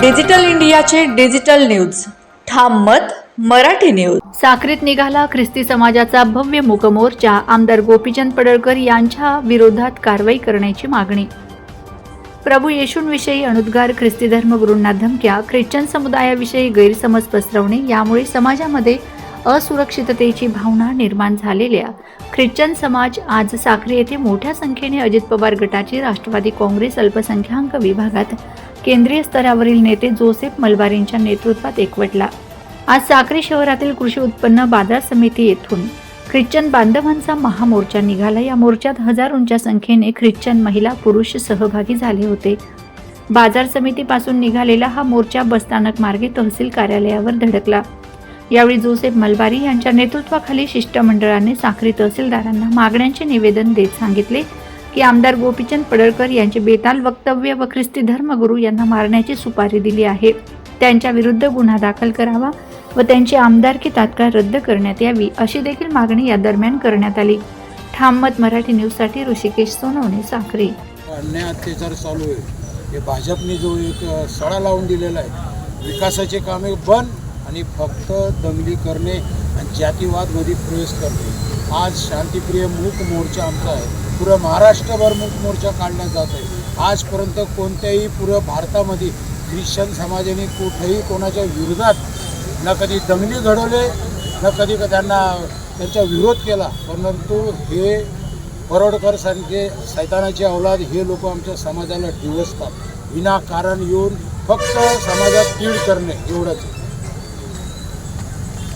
Digital इंडियाचे digital news. ठाम मत मराठी न्यूज. साक्रीत निघाला ख्रिस्ती समाजाचा भव्य मुकमोर्चा आमदार गोपीचंद पडळकर यांच्या विरोधात कारवाई करण्याची मागणी. प्रभू येशूंविषयी अनुद्गार ख्रिस्ती धर्मगुरूंना धमक्या ख्रिश्चन समुदायाविषयी गैरसमज पसरवणे यामुळे समाजामध्ये असुरक्षिततेची भावना निर्माण झालेल्या ख्रिश्चन समाज आज साखरी येथे मोठ्या संख्येने अजित पवार गटाची राष्ट्रवादी काँग्रेस अल्पसंख्याक विभागात केंद्रीय स्तरावरील नेते जोसेफ मलबारींच्या नेतृत्वात एकवटला. आज साखरी शहरातील कृषी उत्पन्न बाजार समिती येथून ख्रिश्चन बांधवांचा महामोर्चा निघाला. या मोर्चात हजारोंच्या संख्येने ख्रिश्चन महिला पुरुष सहभागी झाले होते. बाजार समितीपासून निघालेला हा मोर्चा बसस्थानक मार्गे तहसील कार्यालयावर धडकला. यावेळी जोसेफ मलबारी यांच्या नेतृत्वाखाली शिष्टमंडळाने साखरी तहसीलदारांना मागण्यांचे निवेदन देत सांगितले की आमदार गोपीचंद पडळकर यांचे बेताल वक्तव्य व ख्रिस्ती धर्मगुरू यांना मारण्याची सुपारी दिली आहे. त्यांच्या विरुद्ध गुन्हा दाखल करावा व त्यांची आमदारकी तात्काळ रद्द करण्यात यावी अशी देखील मागणी या दरम्यान करण्यात आली. ठाममत मराठी न्यूजसाठी ऋषिकेश सोनवणे साखरे. अन्याय अत्याचार चालू आहे. हे भाजपने जो एक सडा लावून दिलेला आहे. विकासाचे कामे बंद आणि फक्त दंगली करणे आणि जातीवादमध्ये प्रवेश करणे. आज शांतिप्रिय मूक मोर्चा आमचा आहे. पुरं महाराष्ट्रभर मूक मोर्चा काढला जात आहे. आजपर्यंत कोणत्याही पुरं भारतामध्ये ख्रिश्चन समाजाने कुठेही कोणाच्या विरोधात न कधी दंगली घडवले न कधी क- त्यांना त्यांचा विरोध केला. परंतु हे परवडकर सारखे सैतानाची औलाद हे लोक आमच्या समाजाला डिवसतात विनाकारण येऊन फक्त समाजात कीड करणे एवढंच.